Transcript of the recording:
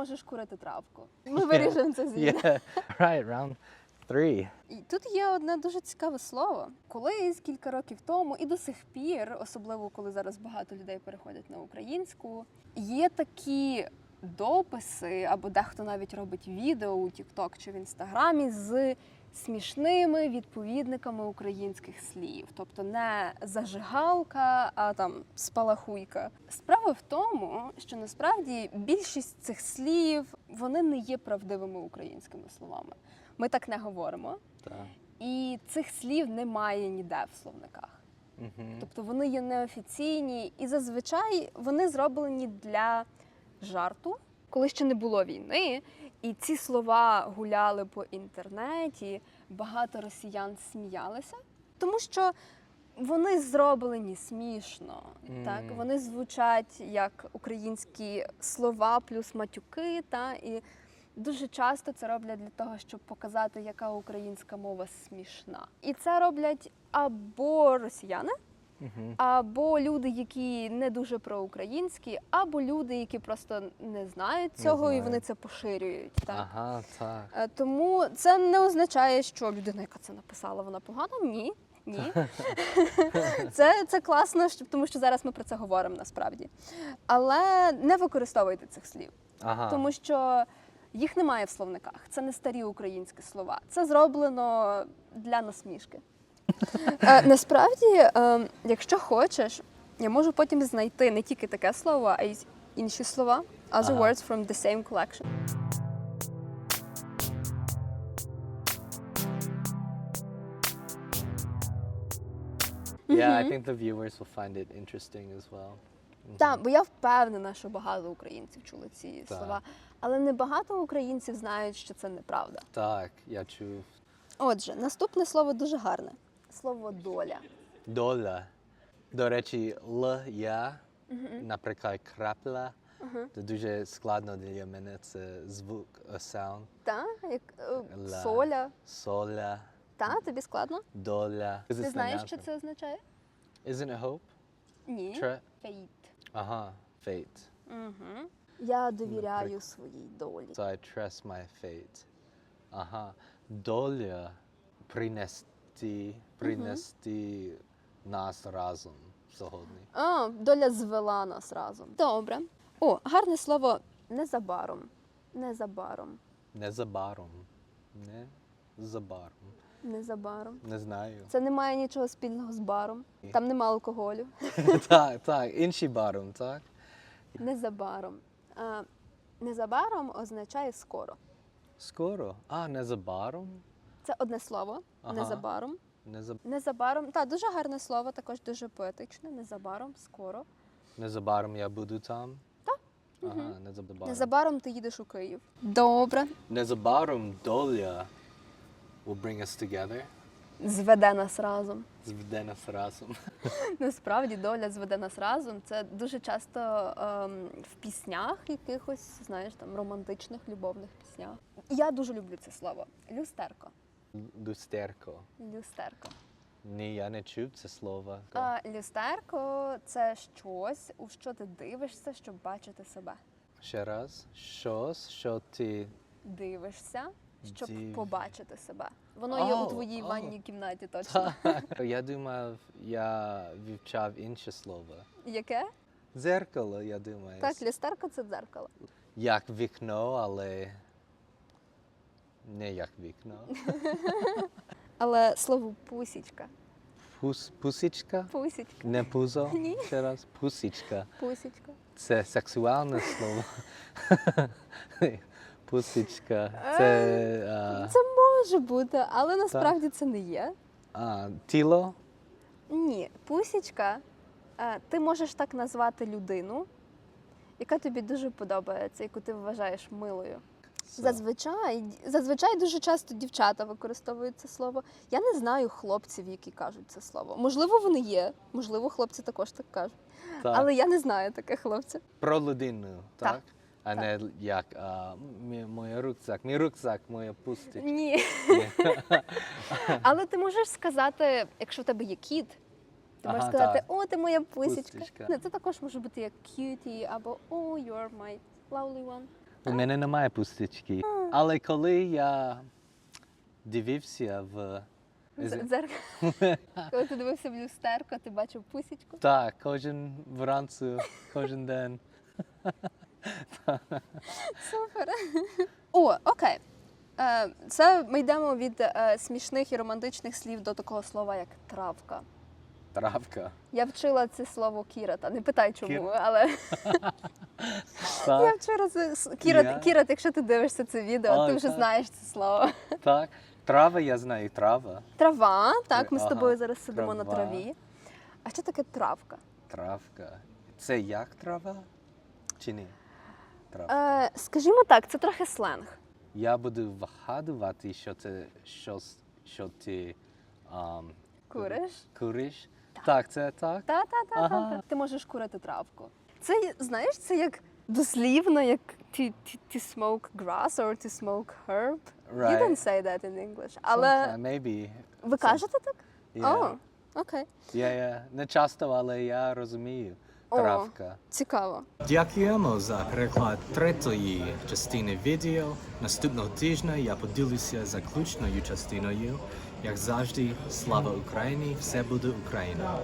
можеш курити травку. Ми вирішимо це. Yeah, right, round three. І тут є одне дуже цікаве слово. Колись кілька років тому і до сих пір, особливо коли зараз багато людей переходять на українську, є такі дописи, або дехто навіть робить відео у TikTok чи в інстаграмі з смішними відповідниками українських слів, тобто не зажигалка, а там спалахуйка. Справа в тому, що насправді більшість цих слів вони не є правдивими українськими словами. Ми так не говоримо. Так. І цих слів немає ніде в словниках. Мгм. Тобто вони є неофіційні, і зазвичай вони зроблені для жарту, коли ще не було війни. І ці слова гуляли по інтернеті, багато росіян сміялися, тому що вони зроблені смішно. Так? Вони звучать як українські слова плюс матюки, та, і дуже часто це роблять для того, щоб показати, яка українська мова смішна. І це роблять або росіяни, Або люди, які не дуже проукраїнські, або люди, які просто не знають Не цього і вони це поширюють. Так. Ага, так. Е, Тому це не означає, що людина, яка це написала, вона погана. Ні. Ні. Це, це класно, тому що зараз ми про це говоримо насправді. Але не використовуйте цих слів, Ага. тому що їх немає в словниках. Це не старі українські слова. Це зроблено для насмішки. Е, Насправді, е, якщо хочеш, я можу потім знайти не тільки таке слово, а й інші слова. Other Ага. words from the same collection. Yeah, I think the viewers will find it interesting as well. Так, бо я впевнена, що багато українців чули ці Так. слова, але не багато українців знають, що це неправда. Так, я чув. Отже, наступне слово дуже гарне. Слово доля. Доля. До речі, Л, я, наприклад, крапля. Це дуже складно для мене. Це звук, a sound. Та? Як е, Ла. соля. Соля, Та, тобі складно? доля. Ти знаєш, що це означає? Isn't it hope? Ні. Tre- Фейт. Ага, fate. Угу. Я довіряю своїй долі. So I trust my fate. Ага. Доля принести, принести нас разом сьогодні. А, доля звела нас разом. Добре. О, гарне слово незабаром. Незабаром. Незабаром. Не забаром. Незабаром. Не знаю. Це не має нічого спільного з баром. Там нема алкоголю. так, так, інший баром, так? Незабаром. А, незабаром означає скоро. Скоро. А, незабаром? Це одне слово. Ага. Незабаром. Незаб... Незабаром. Так, дуже гарне слово, також дуже поетичне. Незабаром, скоро. Незабаром я буду там. Так. Ага, незабаром. Незабаром ти їдеш у Київ. Добре. Незабаром доля will bring us together. Зведе нас разом. Зведе нас разом. Насправді доля зведе нас разом. Це дуже часто ем, в піснях якихось, знаєш, там романтичних любовних піснях. Я дуже люблю це слово. Люстерко. Люстерко. Люстерко. Ні, я не чув це слово. А, люстерко це щось, у що ти дивишся, щоб бачити себе. Ще раз. Щось, що ти. Дивишся, щоб Див- побачити себе. Воно є у твоїй о. ванній кімнаті точно. Так. Я думав, я вивчав інше слово. Яке? Дзеркало, я думаю. Так, люстерко це дзеркало. Як вікно, але не як вікно. Але слово пусічка. Пус, пусічка? Пусічка. Не пузо? Ні. Ще раз. Пусічка. Пусічка. Це сексуальне слово. Пусічка. Це а, Це може бути, але насправді це не є. а, тіло. Ні, пусічка. е, Ти можеш так назвати людину, яка тобі дуже подобається, яку ти вважаєш милою. Зазвичай, зазвичай дуже часто дівчата використовують це слово. Я не знаю хлопців, які кажуть це слово. Можливо, вони є, можливо, хлопці також так кажуть. Так. Але я не знаю таких хлопців. Про людину, Так, так? А не як а, мій, мій рюкзак. Мій рюкзак, моя пустить. Ні. Але ти можеш сказати, якщо в тебе є кіт, ти можеш Ага, сказати, так. о, ти моя пусічка. Пустічка. Не, Це також може бути як cutie, або oh, you're my lovely one. У мене немає пустички. Але коли я дивився в. Дзеркало. Коли ти дивився в люстерко, ти бачив пусічку. Так, кожен вранці, кожен день. Супер. О, окей. Е, Це ми йдемо від е, смішних і романтичних слів до такого слова, як травка. Травка. Я вчила це слово кірата. Не питай чому, Кір- але я вчора це кірат, кірат, якщо ти дивишся це відео, ти вже так. знаєш це слово. так. Трава, я знаю, трава. Трава, так, ми з тобою зараз сидимо на траві. А що таке травка? Травка. Це як трава? Чи ні? Травка. Е, скажімо так, це трохи сленг. Я буду вгадувати, що це щось, що ти ам, Куриш? куриш. Так, це так. Та, та, та, та, Ага. та. Ти можеш курити травку. Це знаєш, це як дослівно, як to, to, to smoke grass or to smoke herb. You Right. don't say that in English. Але Sometime, maybe. ви кажете так? Yeah. О, окей. Yeah, yeah. Не часто, але я розумію. О. Травка. Цікаво. Дякуємо за переклад третьої частини відео. Наступного тижня я поділюся заключною частиною. Як завжди, слава Україні! Все буде Україна!